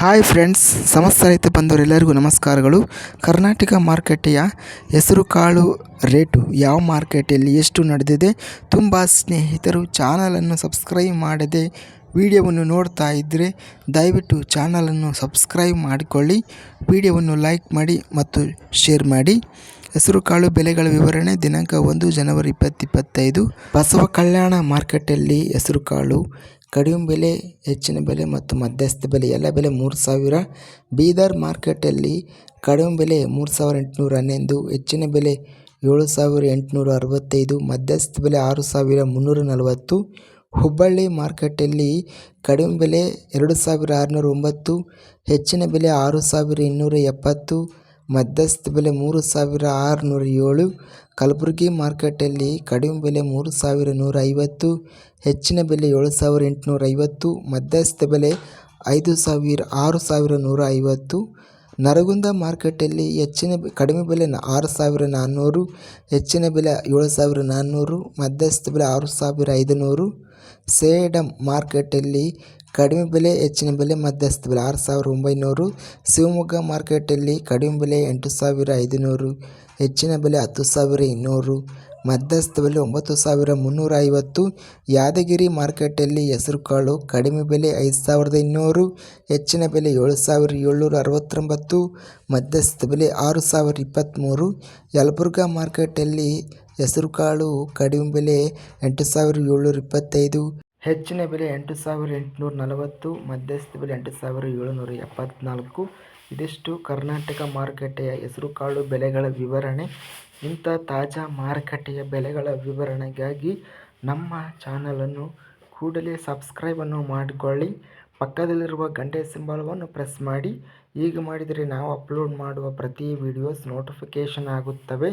Hi friends ಸಮಸ್ತ ರೈತ ಬಂದವರೆಲ್ಲರಿಗೂ ನಮಸ್ಕಾರಗಳು. ಕರ್ನಾಟಕ ಮಾರುಕಟ್ಟೆಯ ಹೆಸರುಕಾಳು ರೇಟು ಯಾವ ಮಾರ್ಕೆಟಲ್ಲಿ ಎಷ್ಟು ನಡೆದಿದೆ ತುಂಬ ಸ್ನೇಹಿತರು ಚಾನಲನ್ನು ಸಬ್ಸ್ಕ್ರೈಬ್ ಮಾಡದೆ ವಿಡಿಯೋವನ್ನು ನೋಡ್ತಾ ಇದ್ದರೆ ದಯವಿಟ್ಟು ಚಾನಲನ್ನು ಸಬ್ಸ್ಕ್ರೈಬ್ ಮಾಡಿಕೊಳ್ಳಿ, ವಿಡಿಯೋವನ್ನು ಲೈಕ್ ಮಾಡಿ ಮತ್ತು ಶೇರ್ ಮಾಡಿ. ಹೆಸರುಕಾಳು ಬೆಲೆಗಳ ವಿವರಣೆ ದಿನಾಂಕ ಒಂದು ಜನವರಿ ಇಪ್ಪತ್ತಿಪ್ಪತ್ತೈದು ಬಸವ ಕಲ್ಯಾಣ ಮಾರ್ಕೆಟಲ್ಲಿ ಹೆಸರುಕಾಳು ಕಡಿಮೆ ಬೆಲೆ, ಹೆಚ್ಚಿನ ಬೆಲೆ ಮತ್ತು ಮಧ್ಯಸ್ಥ ಬೆಲೆ, ಎಲ್ಲ ಬೆಲೆ ಮೂರು ಸಾವಿರ. ಬೀದರ್ ಮಾರ್ಕೆಟಲ್ಲಿ ಕಡಿಮೆ ಬೆಲೆ ಮೂರು ಸಾವಿರ ಎಂಟುನೂರ ಹನ್ನೊಂದು, ಹೆಚ್ಚಿನ ಬೆಲೆ ಏಳು ಸಾವಿರ ಎಂಟುನೂರ ಅರವತ್ತೈದು, ಮಧ್ಯಸ್ಥ ಬೆಲೆ ಆರು ಸಾವಿರ ಮುನ್ನೂರ ನಲವತ್ತು. ಹುಬ್ಬಳ್ಳಿ ಮಾರ್ಕೆಟಲ್ಲಿ ಕಡಿಮೆ ಬೆಲೆ ಎರಡು ಸಾವಿರ ಆರುನೂರ ಒಂಬತ್ತು, ಹೆಚ್ಚಿನ ಬೆಲೆ ಆರು ಸಾವಿರ ಇನ್ನೂರ ಎಪ್ಪತ್ತು. ಮಧ್ಯಸ್ಥ ಬೆಲೆ ಮೂರು ಸಾವಿರ ಆರುನೂರ ಏಳು, ಕಲಬುರಗಿ ಮಾರ್ಕೆಟಲ್ಲಿ ಕಡಿಮೆ ಬೆಲೆ ಮೂರು ಸಾವಿರ ನೂರ ಐವತ್ತು ಹೆಚ್ಚಿನ ಬೆಲೆ ಏಳು ಸಾವಿರ ಎಂಟುನೂರ ಐವತ್ತು ಮಧ್ಯಸ್ಥ ಬೆಲೆ ಐದು ಸಾವಿರ ಆರು ಸಾವಿರ ನೂರ ಐವತ್ತು ನರಗುಂದ ಮಾರ್ಕೆಟಲ್ಲಿ ಹೆಚ್ಚಿನ ಕಡಿಮೆ ಬೆಲೆ ಆರು ಸಾವಿರ ನಾನ್ನೂರು, ಹೆಚ್ಚಿನ ಬೆಲೆ ಏಳು ಸಾವಿರ ನಾನ್ನೂರು, ಮಧ್ಯಸ್ಥ ಬೆಲೆ ಆರು ಸಾವಿರ ಐದುನೂರು. ಸೇಡಂ ಮಾರ್ಕೆಟಲ್ಲಿ ಕಡಿಮೆ ಬೆಲೆ, ಹೆಚ್ಚಿನ ಬೆಲೆ, ಮಧ್ಯಸ್ಥ ಬೆಲೆ. ಆರು ಸಾವಿರದ ಒಂಬೈನೂರು ಶಿವಮೊಗ್ಗ ಮಾರ್ಕೆಟಲ್ಲಿ ಕಡಿಮೆ ಬೆಲೆ ಎಂಟು ಸಾವಿರ ಐದುನೂರು, ಹೆಚ್ಚಿನ ಬೆಲೆ ಹತ್ತು ಸಾವಿರ ಇನ್ನೂರು, ಮಧ್ಯಸ್ಥ ಬೆಲೆ ಒಂಬತ್ತು ಸಾವಿರ ಮುನ್ನೂರ ಐವತ್ತು. ಯಾದಗಿರಿ ಮಾರ್ಕೆಟಲ್ಲಿ ಹೆಸರುಕಾಳು ಕಡಿಮೆ ಬೆಲೆ ಐದು ಸಾವಿರದ ಇನ್ನೂರು, ಹೆಚ್ಚಿನ ಬೆಲೆ ಏಳು ಸಾವಿರ ಏಳ್ನೂರ ಅರವತ್ತೊಂಬತ್ತು, ಮಧ್ಯಸ್ಥ ಬೆಲೆ ಆರು ಸಾವಿರ ಇಪ್ಪತ್ತ್ಮೂರು. ಯಲಬುರ್ಗ ಮಾರ್ಕೆಟಲ್ಲಿ ಹೆಸರುಕಾಳು ಕಡಿಮೆ ಬೆಲೆ ಎಂಟು ಸಾವಿರ ಏಳ್ನೂರ ಇಪ್ಪತ್ತೈದು. ಹೆಚ್ಚಿನ ಬೆಲೆ ಎಂಟು ಸಾವಿರ ಎಂಟುನೂರ ನಲವತ್ತು ಮಧ್ಯಸ್ಥ ಬೆಲೆ ಎಂಟು ಸಾವಿರ ಏಳುನೂರ ಎಪ್ಪತ್ತ್ನಾಲ್ಕು ಇದಿಷ್ಟು ಕರ್ನಾಟಕ ಮಾರುಕಟ್ಟೆಯ ಹೆಸರುಕಾಳು ಬೆಲೆಗಳ ವಿವರಣೆ. ಇಂಥ ತಾಜಾ ಮಾರುಕಟ್ಟೆಯ ಬೆಲೆಗಳ ವಿವರಣೆಗಾಗಿ ನಮ್ಮ ಚಾನಲನ್ನು ಕೂಡಲೇ ಸಬ್ಸ್ಕ್ರೈಬನ್ನು ಮಾಡಿಕೊಳ್ಳಿ. ಪಕ್ಕದಲ್ಲಿರುವ ಗಂಟೆ ಸಿಂಬಲವನ್ನು ಪ್ರೆಸ್ ಮಾಡಿ. ಹೀಗೆ ಮಾಡಿದರೆ ನಾವು ಅಪ್ಲೋಡ್ ಮಾಡುವ ಪ್ರತಿ ವಿಡಿಯೋಸ್ ನೋಟಿಫಿಕೇಷನ್ ಆಗುತ್ತವೆ.